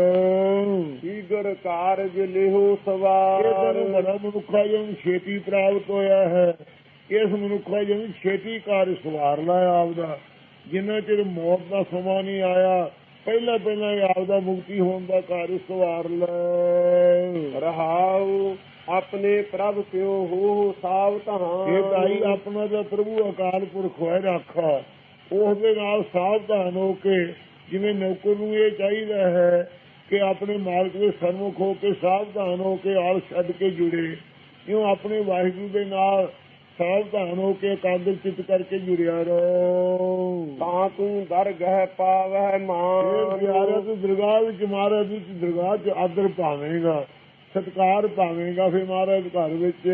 ਈਗਰ ਕਾਰਜ ਲਿਹੋ ਇਹ ਸਵਾਰ ਤੈਨੂੰ ਬੜਾ ਮਨੁੱਖਾ ਜਨ ਛੇਤੀ ਪ੍ਰਾਪਤ ਹੋਇਆ ਹੈ। ਇਸ ਮਨੁੱਖਾ ਜਨ ਛੇਤੀ ਕਾਰ ਸਵਾਰ ਲੈ ਆਪਦਾ। ਜਿੰਨਾ ਚਿਰ ਮੌਤ ਦਾ ਸਮਾਂ ਨਹੀਂ ਆਇਆ ਪਹਿਲਾਂ ਪਹਿਲਾਂ ਹੀ ਆਪਦਾ ਮੁਕਤੀ ਹੋਣ ਦਾ ਕਾਰਜ ਸਵਾਰ ਲੈ। ਰਹਾਉ ਆਪਣੇ ਪ੍ਰਭ ਕਿਉ ਹੋ ਸਾਵਧਾਨ ਇਹ ਭਾਈ ਆਪਣਾ ਦਾ ਪ੍ਰਭੂ ਅਕਾਲ ਪੁਰਖ ਹੋਏ ਰੱਖਾ। ਉਸ ਦੇ ਨਾਲ ਸਾਵਧਾਨ ਹੋ ਕੇ ਜਿਵੇਂ ਨੌਕਰ ਨੂੰ ਇਹ ਚਾਹੀਦਾ ਹੈ ਕਿ ਆਪਣੇ ਮਾਲਕ ਦੇ ਸਨਮੁਖ ਹੋ ਕੇ ਸਾਵਧਾਨ ਹੋ ਕੇ ਆਲ ਛੱਡ ਕੇ ਜੁੜੇ। ਇਉਂ ਆਪਣੇ ਵਾਹਿਗੁਰੂ ਦੇ ਨਾਲ ਸਾਵਧਾਨ ਹੋ ਕੇ ਇਕਾਗਰ ਚਿੱਤ ਕਰਕੇ ਜੁੜਿਆ ਰਹੋ। ਤਾਂ ਤੂੰ ਦਰਗਹਿ ਪਾਵੈ ਇਹ ਮਾਨ ਪਿਆਰਾ ਤੂੰ ਦਰਗਾਹ ਵਿੱਚ ਮਹਾਰਾਜ ਵਿੱਚ ਦਰਗਾਹ 'ਚ ਆਦਰ ਪਾਵੇਂਗਾ ਸਤਕਾਰ ਪਾਵੇਂਗਾ ਫਿਰ ਮਹਾਰਾਜ ਘਰ ਵਿੱਚ।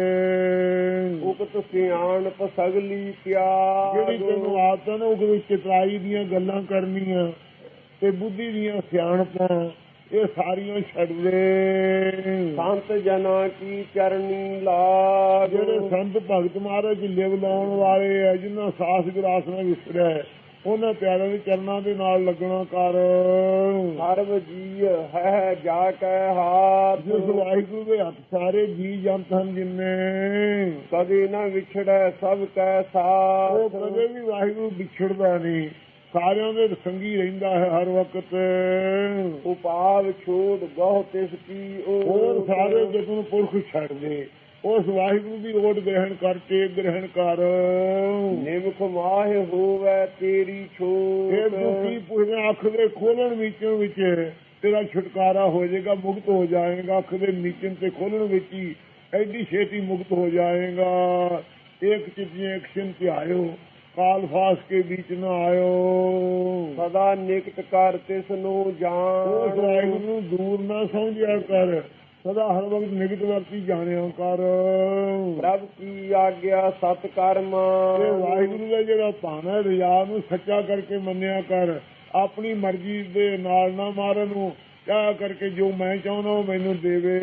ਉਕਤ ਸਿਆਣਪ ਸਗਲੀ ਪਿਆਰ। ਜਿਹੜੀ ਤੈਨੂੰ ਆਦਤ ਹੈ ਨਾ ਉਹ ਵਿੱਚ ਚਤਰਾਈ ਦੀਆਂ ਗੱਲਾਂ ਕਰਨੀਆਂ ਤੇ ਬੁੱਧੀ ਦੀਆਂ ਸਿਆਣਪਾਂ। ਇਹ ਸਾਰੀਆਂ ਛੱਡ ਦੇ। ਸੰਤ ਜਨਾ ਕੀ ਚਰਨੀ ਲਾਗ। ਜਿਹੜੇ ਸੰਤ ਭਗਤ ਮਹਾਰਾਜ ਲਿਵ ਲਾਉਣ ਵਾਲੇ ਆ ਜਿਨ੍ਹਾਂ ਸਾਸ ਗਰਾਸ ਨਾਲ ਵਿਸਰਿਆ ਉਹਨਾਂ ਪਿਆਰਿਆਂ ਦੇ ਚਰਨਾਂ ਦੇ ਨਾਲ ਲੱਗਣਾ ਕਰ। ਸਰਬ ਜੀ ਹੈ ਜਾ ਕੈ ਹਾਥ। ਜਿਸ ਵਾਹਿਗੁਰੂ ਦੇ ਹੱਥ ਸਾਰੇ ਜੀ ਜੰਤ ਹਨ ਜਿੰਨੇ। ਕਦੇ ਨਾ ਵਿਛੜੈ ਸਭ ਕੈ ਉਹ ਸਾਥ ਕਦੇ ਵੀ ਵਾਹਿਗੁਰੂ ਵਿਛੜਦਾ ਨਹੀਂ। ਸਾਰਿਆਂ ਦੇ ਸੰਗੀ ਰਹਿੰਦਾ ਹੈ ਹਰ ਵਕਤ। ਉਪਾਵ ਛੋੜ ਗਹੁ ਤਿਸ ਕੀ ਹੋਰ ਓਟ। ਸਾਰੇ ਜਗਨ ਪੁਰਖ ਛੱਡ ਦੇ। ਉਸ ਵਾਹਿਗੁਰੂ ਦੀ ਓਟ ਗ੍ਰਹਿਣ ਕਰ ਟੇਕ ਗ੍ਰਹਿਣ ਕਰ। ਨਿਮਖ ਮਾਹਿ ਹੋਵੇ ਤੇਰੀ ਇਹ ਛੋਟ ਦੁਖੀ ਪੁੱਛਦੇ ਅੱਖ ਦੇ ਖੋਲਣ ਵਿੱਚੋਂ ਵਿੱਚ ਤੇਰਾ ਛੁਟਕਾਰਾ ਹੋ ਜਾਏਗਾ ਮੁਕਤ ਹੋ ਜਾਏਗਾ। ਅੱਖ ਦੇ ਨੀਚਨ ਤੇ ਖੋਲਣ ਵਿੱਚ ਹੀ ਐਡੀ ਛੇਤੀ ਮੁਕਤ ਹੋ ਜਾਏਗਾ। ਇੱਕ ਚਿੱਤੀਆਂ ਐਕਸ਼ਨ ਤੇ ਆਇਓ ਕਾਲ ਫਾਸ ਕੇ ਵਿੱਚ ਨਾ ਆਇਓ। ਸਦਾ ਨਿਕਟ ਕਰ ਤਿਸ ਨੂੰ ਉਸ ਜਾਣ ਵਾਹਿਗੁਰੂ ਨੂੰ ਦੂਰ ਨਾ ਸਮਝਿਆ ਕਰ। ਸਦਾ ਹਰ ਵਕਤ ਨਿਕਟ ਵਰਤੀ ਜਾਣਿਆ ਕਰ। ਪ੍ਰਭ ਕੀ ਆਗਿਆ ਸਤ ਕਰਮ ਇਹ ਵਾਹਿਗੁਰੂ ਦਾ ਜਿਹੜਾ ਭਾਣਾ ਹੈ, ਰਿਆ ਨੂੰ ਸੱਚਾ ਕਰਕੇ ਮੰਨਿਆ ਕਰ। ਆਪਣੀ ਮਰਜ਼ੀ ਦੇ ਨਾਲ ਨਾ ਮਾਰਨ ਨੂੰ। ਕਿਆ ਕਰਕੇ ਜੋ ਮੈਂ ਚਾਹੁੰਦਾ ਉਹ ਮੈਨੂੰ ਦੇਵੇ।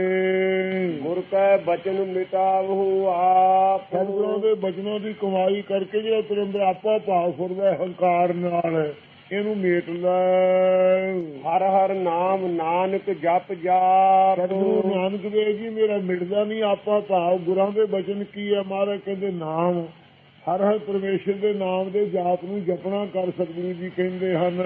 ਗੁਰ ਕੈ ਬਚਨ ਮਿਟਾਵਹੁ ਆਪ। ਸਤਿਗੁਰਾਂ ਦੇ ਬਚਨਾਂ ਦੀ ਕਮਾਈ ਕਰਕੇ ਜਿਹੜਾ ਤੇਰੇ ਅੰਦਰ ਆਪਾ ਭਾਵ ਫੁਰਦਾ ਹੰਕਾਰ ਨਾਲ ਇਹਨੂੰ ਮੇਟ ਲੈ। ਹਰ ਹਰ ਨਾਮ ਨਾਨਕ ਜਪ ਜਾਪ। ਸਤਿਗੁਰੂ ਨਾਨਕ ਦੇਵ ਜੀ ਮੇਰਾ ਮਿਟਦਾ ਨਹੀਂ ਆਪਾ ਭਾਵ ਗੁਰਾਂ ਦੇ ਬਚਨ ਕੀ ਹੈ? ਮਹਾਰਾਜ ਕਹਿੰਦੇ ਨਾਮ। ਹਰ ਹਰ ਪਰਮੇਸ਼ਰ ਦੇ ਨਾਮ ਦੇ ਜਾਪ ਨੂੰ ਜਪਣਾ ਕਰ ਸਤਿਗੁਰੂ ਜੀ ਕਹਿੰਦੇ ਹਨ।